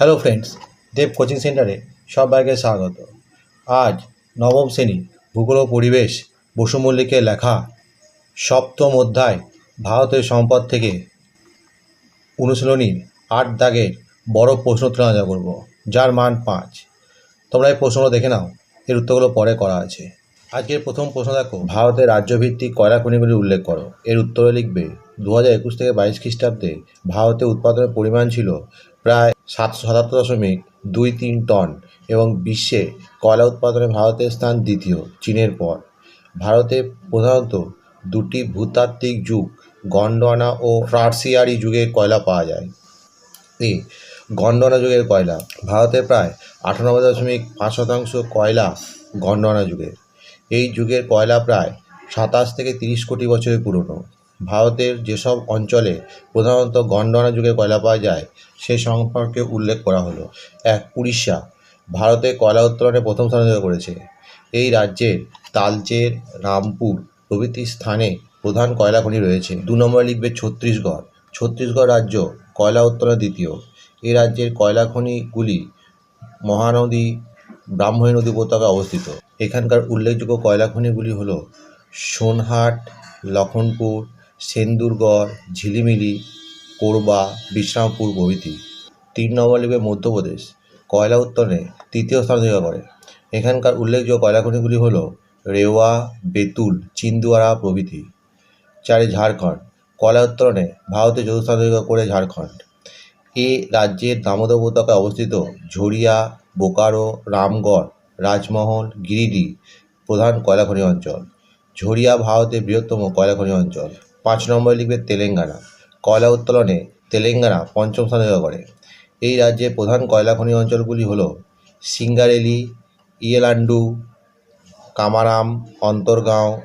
Hello friends দেব coaching সেন্টারে সবাইকে স্বাগত। আজ নবম শ্রেণি ভূগোল পরিবেশ বসু মল্লিকের লেখা সপ্তম অধ্যায় ভারতের সম্পদ থেকে অনুশীলনীর আট দাগের বড় প্রশ্ন তুলনা করব, যার মান পাঁচ। তোমরা এই প্রশ্নগুলো দেখে নাও, এর উত্তরগুলো পরে করা আছে। আজকের প্রথম প্রশ্ন দেখো, ভারতের রাজ্যভিত্তিক কয়লা খনিগুলি উল্লেখ করো। এর উত্তরে লিখবে দু হাজার একুশ থেকে বাইশ খ্রিস্টাব্দে ভারতে উৎপাদনের পরিমাণ ছিল প্রায় সাতশো সাতাত্তর দশমিক দুই তিন টন এবং বিশ্বে কয়লা উৎপাদনে ভারতের স্থান দ্বিতীয়, চীনের পর। ভারতে প্রধানত দুটি ভূতাত্ত্বিক যুগ, গন্ডোয়ানা ও ট্রার্সিয়ারি যুগের কয়লা পাওয়া যায়। এ গন্ডোয়ানা যুগের কয়লা। ভারতে প্রায় আটানব্বই দশমিক পাঁচ শতাংশ কয়লা গন্ডোয়ানা যুগের। এই যুগের কয়লা প্রায় সাতাশ থেকে তিরিশ কোটি বছরের পুরনো। ভারতের যেসব অঞ্চলে প্রধানত গন্ডোয়ানা যুগে কয়লা পাওয়া যায়, সে সম্পর্কে উল্লেখ করা হলো। এক, উড়িষ্যা, ভারতে কয়লা উত্তোলনে প্রথম স্থান অধিকার করেছে। এই রাজ্যের তালচের, রামপুর প্রভৃতি স্থানে প্রধান কয়লা খনি রয়েছে। দু নম্বরে লিখবে ছত্তিশগড়। ছত্তিশগড় রাজ্য কয়লা উত্তোলনে দ্বিতীয়। এই রাজ্যের কয়লা খনিগুলি মহানদী, ব্রাহ্মণী নদী উপত্যকায় অবস্থিত। এখানকার উল্লেখযোগ্য কয়লা খনিগুলি হল সোনহাট লখনপুর সেন্দুরগড় ঝিলিমিলি, কোরবা বিশ্রামপুর প্রভৃতি। তিন নম্বর লিখবে মধ্যপ্রদেশ, কয়লা উত্তোলনে তৃতীয় স্থান অধিকার করে। এখানকার উল্লেখযোগ্য কয়লা খনিগুলি হল রেওয়া, বেতুল, চিন্দুয়ারা প্রভৃতি। চারে ঝাড়খণ্ড, কয়লা উত্তোলনে ভারতে চতুর্থ স্থান অধিকার করে ঝাড়খণ্ড। এ রাজ্যের দামোদর উপত্যকায় অবস্থিত ঝরিয়া, বোকারো, রামগড়, রাজমহল, গিরিডি প্রধান কয়লা খনি অঞ্চল। ঝরিয়া ভারতের বৃহত্তম কয়লা খনি অঞ্চল। পাঁচ নম্বরে লিখবে তেলেঙ্গানা। কয়লা উত্তোলনে তেলেঙ্গানা পঞ্চম স্থান করে। এই রাজ্যের প্রধান কয়লা খনি অঞ্চলগুলি হল সিঙ্গারেলি, ইয়েলান্ডু, কামারাম, অন্তর্গাঁও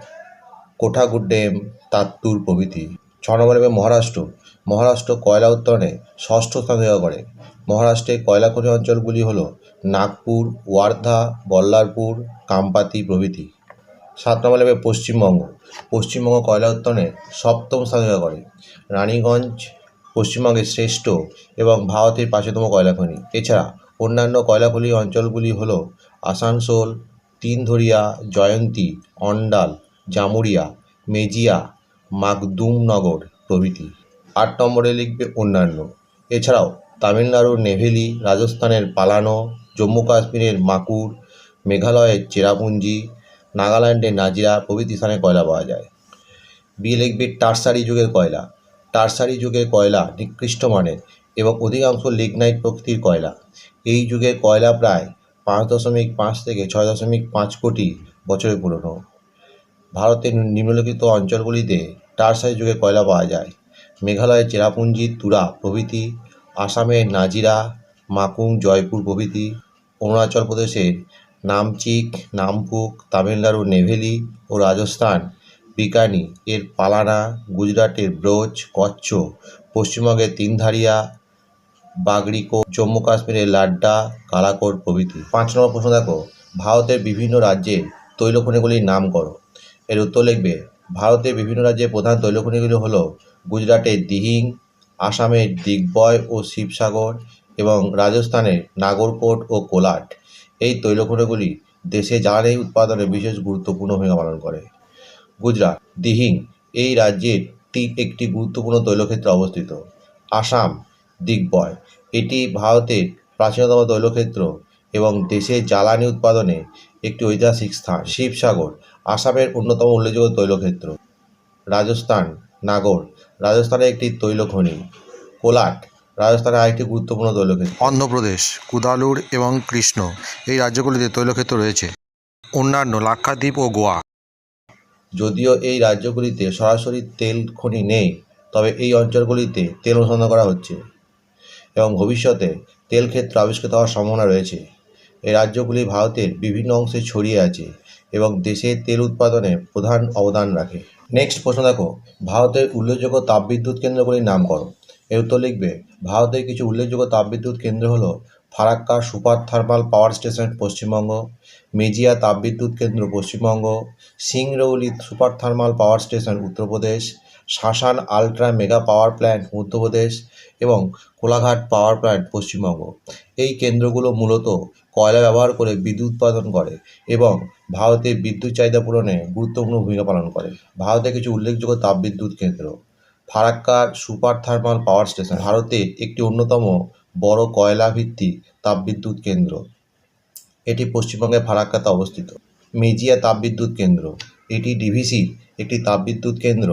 কোঠাগুড্ডেম তাত্তুর প্রভৃতি। ছ নম্বরে মহারাষ্ট্র। মহারাষ্ট্র কয়লা উত্তোলনে ষষ্ঠ স্থান অধিকার করে। মহারাষ্ট্রের কয়লা খনি অঞ্চলগুলি হল নাগপুর, ওয়ার্ধা, বল্লারপুর, কামপাতি প্রভৃতি। সাত নম্বর নেবে পশ্চিমবঙ্গ। পশ্চিমবঙ্গ কয়লা উত্তোলনে সপ্তম স্থান করে। রানীগঞ্জ পশ্চিমবঙ্গের শ্রেষ্ঠ এবং ভারতের প্রাচীনতম কয়লা খনি এছাড়া অন্যান্য কয়লা খনি অঞ্চলগুলি হল আসানসোল, তিনধরিয়া, জয়ন্তী, অন্ডাল জামুরিয়া মেজিয়া, মাকদুমনগর প্রভৃতি। আট নম্বরে লিখবে অন্যান্য। এছাড়াও তামিলনাড়ুর নেভেলি, রাজস্থানের পালানো, জম্মু কাশ্মীরের মাকুর, মেঘালয়ের চেরাপুঞ্জি নাগাল্যান্ডের নাজিরা প্রভৃতি স্থানে কয়লা পাওয়া যায়। বি লিখবে টার্সারি যুগের কয়লা। টার্সারি যুগের কয়লা নিকৃষ্ট মানের এবং অধিকাংশ লিগনাইট প্রকৃতির কয়লা। এই যুগের কয়লা প্রায় পাঁচ দশমিক পাঁচ থেকে ছয় দশমিক পাঁচ কোটি বছরের পুরনো। ভারতের নিম্নলিখিত অঞ্চলগুলিতে টার্সারি যুগের কয়লা পাওয়া যায়। মেঘালয়ের চেরাপুঞ্জি, তুরা প্রভৃতি, আসামের নাজিরা, মাকুং, জয়পুর প্রভৃতি, অরুণাচল প্রদেশের নামচিক, নামপুক তামিলনাড়ুর নেভেলি ও রাজস্থান, বিকানি, এর পালানা, গুজরাটের ব্রোচ, কচ্ছ, পশ্চিমবঙ্গের তিনধারিয়া বাগরিকো জম্মু কাশ্মীরের লাড্ডা, কালাকোট প্রভৃতি। পাঁচ নম্বর প্রশ্ন দেখো, ভারতের বিভিন্ন রাজ্যের তৈলখনিগুলির নাম করো। এর উত্তর লিখবে, ভারতের বিভিন্ন রাজ্যের প্রধান তৈলখনিগুলি হল গুজরাটের দিহিং, আসামের দিগ্বয় ও শিবসাগর এবং রাজস্থানের নাগরকোট ও কোলাট। এই তৈলখনিগুলি দেশে জ্বালানি উৎপাদনে বিশেষ গুরুত্বপূর্ণ ভূমিকা পালন করে। গুজরাট, দিহিং এই রাজ্যের একটি গুরুত্বপূর্ণ তৈলক্ষেত্রে অবস্থিত। আসাম, দিগ্বয় এটি ভারতের প্রাচীনতম তৈলক্ষেত্র এবং দেশের জ্বালানি উৎপাদনে একটি ঐতিহাসিক স্থান। শিবসাগর, আসামের অন্যতম উল্লেখযোগ্য তৈলক্ষেত্র। রাজস্থান, নাগর রাজস্থানের একটি তৈল খনি কোলাট রাজস্থানের আরেকটি গুরুত্বপূর্ণ তৈলক্ষেত্র। অন্ধ্রপ্রদেশ কুদালুর এবং কৃষ্ণ এই রাজ্যগুলিতে তৈলক্ষেত্র রয়েছে। অন্যান্য লাক্ষাদ্বীপ ও গোয়া। যদিও এই রাজ্যগুলিতে সরাসরি তেল খনি নেই তবে এই অঞ্চলগুলিতে তেল অনুসন্ধান করা হচ্ছে এবং ভবিষ্যতে তেল ক্ষেত্র আবিষ্কৃত হওয়ার সম্ভাবনা রয়েছে। এই রাজ্যগুলি ভারতের বিভিন্ন অংশে ছড়িয়ে আছে এবং দেশে তেল উৎপাদনে প্রধান অবদান রাখে। নেক্সট প্রশ্ন দেখো ভারতের উল্লেখযোগ্য তাপবিদ্যুৎ কেন্দ্রগুলির নাম করো এর উত্তর লিখবে, ভারতের কিছু উল্লেখযোগ্য তাপবিদ্যুৎ কেন্দ্র হলো Farakka super thermal power station Paschimbanga, Mejia তাপবিদ্যুৎ কেন্দ্র Paschimbanga, Singrauli super thermal power station Uttar Pradesh, Sasan ultra mega power plant Madhya Pradesh এবং কোলাঘাট পাওয়ার প্ল্যান্ট পশ্চিমবঙ্গ। এই কেন্দ্রগুলো মূলত কয়লা ব্যবহার করে বিদ্যুৎ উৎপাদন করে এবং ভারতের বিদ্যুৎ চাহিদা পূরণে গুরুত্বপূর্ণ ভূমিকা পালন করে। ভারতে কিছু উল্লেখযোগ্য তাপবিদ্যুৎ কেন্দ্র। ফারাক্কার সুপার থার্মাল পাওয়ার স্টেশন, ভারতের একটি অন্যতম বড় কয়লা ভিত্তিক তাপবিদ্যুৎ কেন্দ্র। এটি পশ্চিমবঙ্গের ফারাক্কাতে অবস্থিত। মেজিয়া তাপবিদ্যুৎ কেন্দ্র। এটি ডিভিসির একটি তাপবিদ্যুৎ কেন্দ্র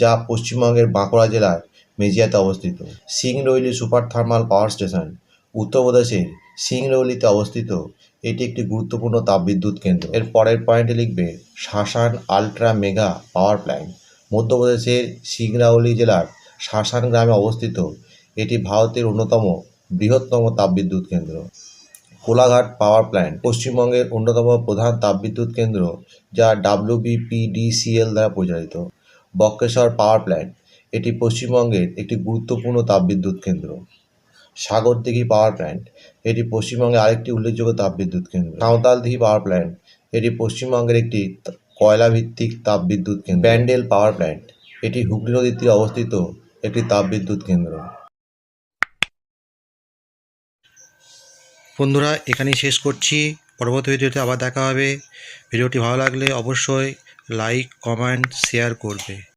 যা পশ্চিমবঙ্গের বাঁকুড়া জেলার মেজিয়াতে অবস্থিত। Singrauli super thermal power station, উত্তরপ্রদেশের সিংরৌলিতে অবস্থিত। এটি একটি গুরুত্বপূর্ণ তাপবিদ্যুৎ কেন্দ্র। এর পরের পয়েন্টে লিখবে Sasan ultra mega power plant. মধ্যপ্রদেশের সিংরাউলি জেলার শাসান গ্রামে অবস্থিত। এটি ভারতের অন্যতম বৃহত্তম তাপবিদ্যুৎ কেন্দ্র। কোলাঘাট পাওয়ার প্ল্যান্ট পশ্চিমবঙ্গের অন্যতম প্রধান তাপবিদ্যুৎ কেন্দ্র, যা ডাব্লিউবিপিডিসিএল দ্বারা পরিচালিত। বক্রেশ্বর পাওয়ার প্ল্যান্ট, এটি পশ্চিমবঙ্গের একটি গুরুত্বপূর্ণ তাপবিদ্যুৎ কেন্দ্র। সাগরদিঘি পাওয়ার প্ল্যান্ট, এটি পশ্চিমবঙ্গের আরেকটি উল্লেখযোগ্য তাপবিদ্যুৎ কেন্দ্র। সাঁওতালদিঘি পাওয়ার প্ল্যান্ট, এটি পশ্চিমবঙ্গের একটি তা- কয়লা ভিত্তিক তাপবিদ্যুৎ কেন্দ্র। Bandel power plant. এটি হুগলি নদীর তীরে অবস্থিত একটি তাপবিদ্যুৎ কেন্দ্র। বন্ধুরা এখানেই শেষ করছি। পরবর্তী ভিডিওতে আবার দেখা হবে। ভিডিওটি ভালো লাগলে অবশ্যই লাইক কমেন্ট শেয়ার করবে।